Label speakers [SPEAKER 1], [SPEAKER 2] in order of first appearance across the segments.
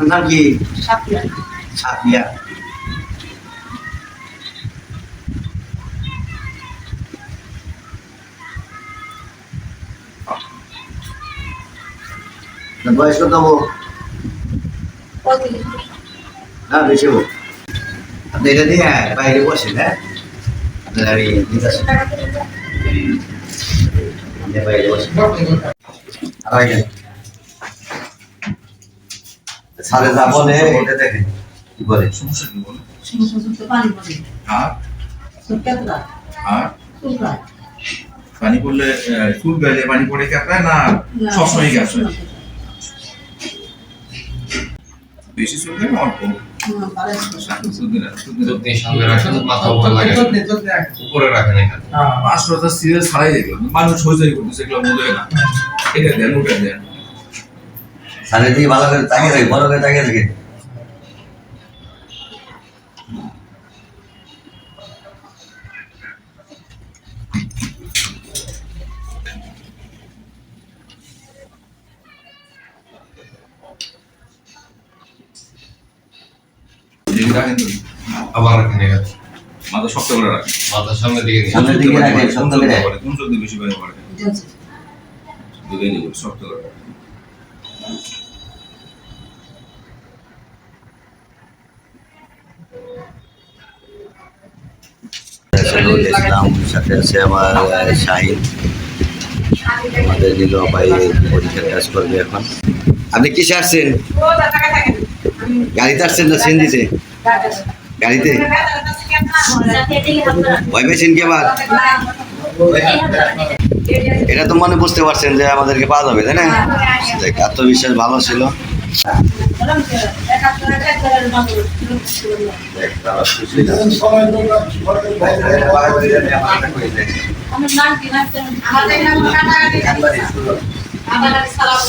[SPEAKER 1] আপনার নাম কি
[SPEAKER 2] সাপিয়া
[SPEAKER 1] সাফিয়া আপনার বয়স কত হব
[SPEAKER 2] পঁয়ত্রিশ
[SPEAKER 1] না বেশি হব আপনি এটা দিয়ে বাইরে বসেন হ্যাঁ আপনার আমি দিতে আসি।
[SPEAKER 2] টাকা করে দাও।
[SPEAKER 1] আপনি বাইরে সাড়ে যা বলে এটা দেখেন। কি বলে?
[SPEAKER 3] সমস্যা কি বলো
[SPEAKER 2] সমস্যা পানি
[SPEAKER 3] আর? আর? পড়লে চুল গেলে পানি পড়ে না সবসময় গ্যাস হয় বেশি চুল গেলে অল্প? দেখল মানুষ হয়ে করতেছে এগুলো মনে হয়। না এটা দেন ওটা দেন।
[SPEAKER 1] সাড়ে দিয়ে ভালো করে তাকিয়ে থাকে বড় করে তাকিয়ে থাকে।
[SPEAKER 4] আবার এখানে
[SPEAKER 3] মাথা শক্ত করে রাখেন।
[SPEAKER 4] মাথার সামনে দিকে
[SPEAKER 1] সামনের দিকে শক্ত করে।
[SPEAKER 3] কোন বেশি পড়ে দুধে শক্ত করে
[SPEAKER 1] সাইদুল ইসলাম সাথে আছে আমার শাহিন। আমাদের নীল ভাই পরীক্ষার কাজ করবে এখন। আপনি কিসে আসছেন? গাড়িতে আসছেন না সিএনজিতে? গাড়িতে? ভয় পেয়েছেন কি আবার? এটা তো মনে বুঝতে পারছেন যে আমাদেরকে পাওয়া যাবে, তাই না? আত্মবিশ্বাস ভালো ছিল।
[SPEAKER 2] আমার নাম কি নাম আমাদের নাম। আমাদের সালাম।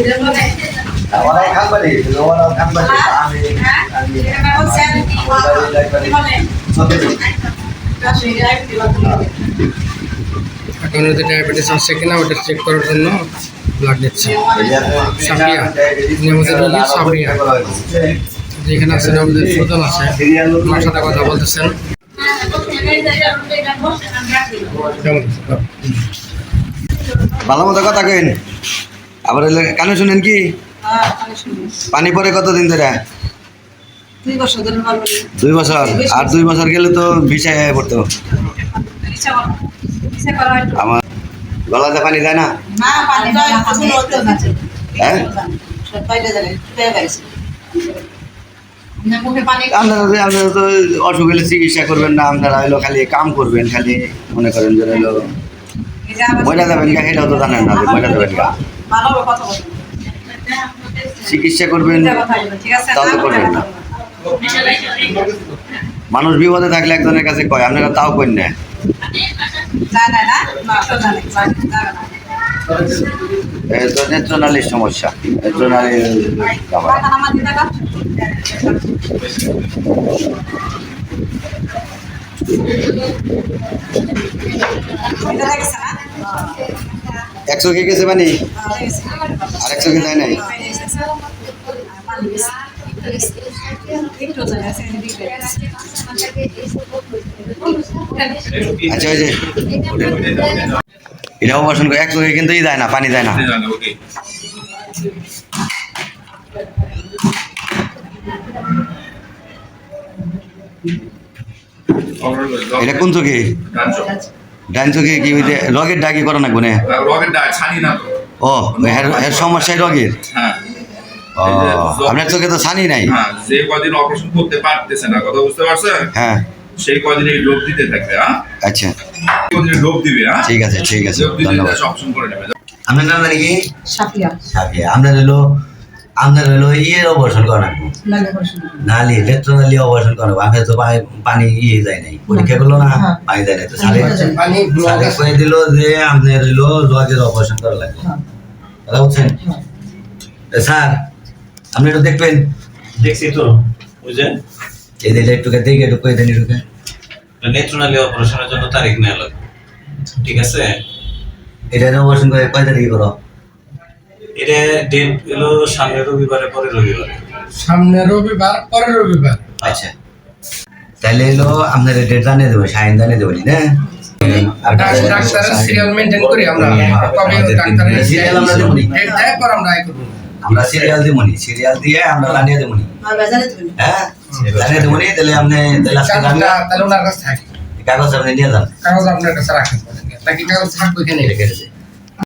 [SPEAKER 2] আমি বলি যে রান্না করি
[SPEAKER 1] ওরাই খানবাড়ি, ওরাও খানবাড়ি। আমি- আমি- সত্যি।
[SPEAKER 5] এখন ওদের ডায়াবেটিস আছে কিনা ওটা চেক করার জন্য ব্লাড নিচ্ছে। আমাদের রোগী সাফিয়া। যেখানে আছেন আমাদের সুজন আছে সাথে কথা বলতেছেন
[SPEAKER 1] ভালো মতো কথা কেন আবার কানে শুনেন কি পানি পরে কতদিন ধরে?
[SPEAKER 2] দুই বছর ধরে
[SPEAKER 1] দুই বছর? আর দুই বছর গেলে তো ভিসা হয়ে পড়তো। আমার গলাতে পানি যায় না? হ্যাঁ?
[SPEAKER 2] পানি
[SPEAKER 1] আপনারা তো- আপনারা তো অসুখ হলে চিকিৎসা করবেন না আপনারা হইল খালি কাম করবেন খালি মনে করেন যে হইল ময়লা যাবেন গা সেটাও তো জানেন না ময়লা যাবেন গা।
[SPEAKER 2] ভালোভাবে কথা বলবেন
[SPEAKER 1] চিকিৎসা করবেন তাও তো করবেন না। মানুষ বিপদে থাকলে একজনের কাছে কয় আপনারা তাও করেন না। নেত্রনালীর সমস্যা। নেত্রনালীর আমার
[SPEAKER 2] টাকা আমার দিতে টাকা এটা লাগছে না?
[SPEAKER 1] এক চোখে গেছে পানি
[SPEAKER 2] হ্যাঁ,
[SPEAKER 1] আর একশো চোখে যায় নাই? আচ্ছা ওই যে। এটা অপারেশন করে কিন্তু ই যায় না পানি যায় না। এটা কোন চোখে? ডান চোখে কি রগের ডাকি করে না? গুনে
[SPEAKER 3] রকেট ডাক ছানি না তো।
[SPEAKER 1] ও এর সমস্যাই রগের?
[SPEAKER 3] হ্যাঁ।
[SPEAKER 1] আপনার চোখে তো ছানি নাই।
[SPEAKER 3] হ্যাঁ যে কদিন অপারেশন করতে পারতেছে না কথা বুঝতে পারছেন?
[SPEAKER 1] হ্যাঁ।
[SPEAKER 3] সেই কদিন এই লোভ দিতে থাকবে হ্যাঁ?
[SPEAKER 1] আচ্ছা।
[SPEAKER 3] কদিন লোভ দিবে হ্যাঁ?
[SPEAKER 1] ঠিক আছে ঠিক আছে ধন্যবাদ।
[SPEAKER 3] অপশন করে নেবে।
[SPEAKER 1] আপনার নাম জানি কি?
[SPEAKER 2] সাপিয়া
[SPEAKER 1] সাফিয়া। আপনার হলো আপনার হলো ইয়ের অপারেশন করা নালি ইলেকট্রনালি অপারেশন করা আপনার তো পানি- পানি ইয়ে যায় নাই। পরীক্ষা করল না। পানি যায় নাই। তো সাড়ে
[SPEAKER 5] পানি
[SPEAKER 1] সাড়ে কয়ে দিল যে আপনার হলো রগের অপারেশন করা লাগবে। কথা বুঝছেন? স্যার আপনি একটু দেখবেন।
[SPEAKER 6] দেখছি তো ওই যে।
[SPEAKER 1] এই দিলে একটু দেখে একটু কয়ে দেন একটু
[SPEAKER 6] নেত্রনালী অপারেশনের জন্য তারিখ নেওয়া লাগবে। ঠিক আছে?
[SPEAKER 1] এটা অপারেশন করে কয় তারিখে করো?
[SPEAKER 6] এটা ডেট হলো সামনের রবিবারে পরে রবিবারে।
[SPEAKER 5] সামনে রবিবার পরে রবিবার।
[SPEAKER 1] আচ্ছা। তাহলে এলো আপনার ডেট জানিয়ে দেবো সাইন জানিয়ে দেবো না
[SPEAKER 5] ডাক্তারের সিরিয়াল মেনটেন করি আমরা। কবে ডাক্তারের
[SPEAKER 1] সিরিয়াল আমরা দেবো নি।
[SPEAKER 5] ডেট দেয় পর আমরা আয় করব।
[SPEAKER 1] আমরা সিরিয়াল দিয়ে নি সিরিয়াল দিয়ে আমরা জানিয়ে দেবো নি হ্যাঁ জানিয়ে দেবো নি তাহলে আপনি তাহলে আজকে
[SPEAKER 5] কাগজটা তাহলে ওনার কাছে থাকে।
[SPEAKER 1] কাগজ আপনি নিয়ে যান।
[SPEAKER 5] কাগজ আপনার কাছে রাখেন নাকি কাগজ থাকবে কেন
[SPEAKER 1] রেখে দিতে।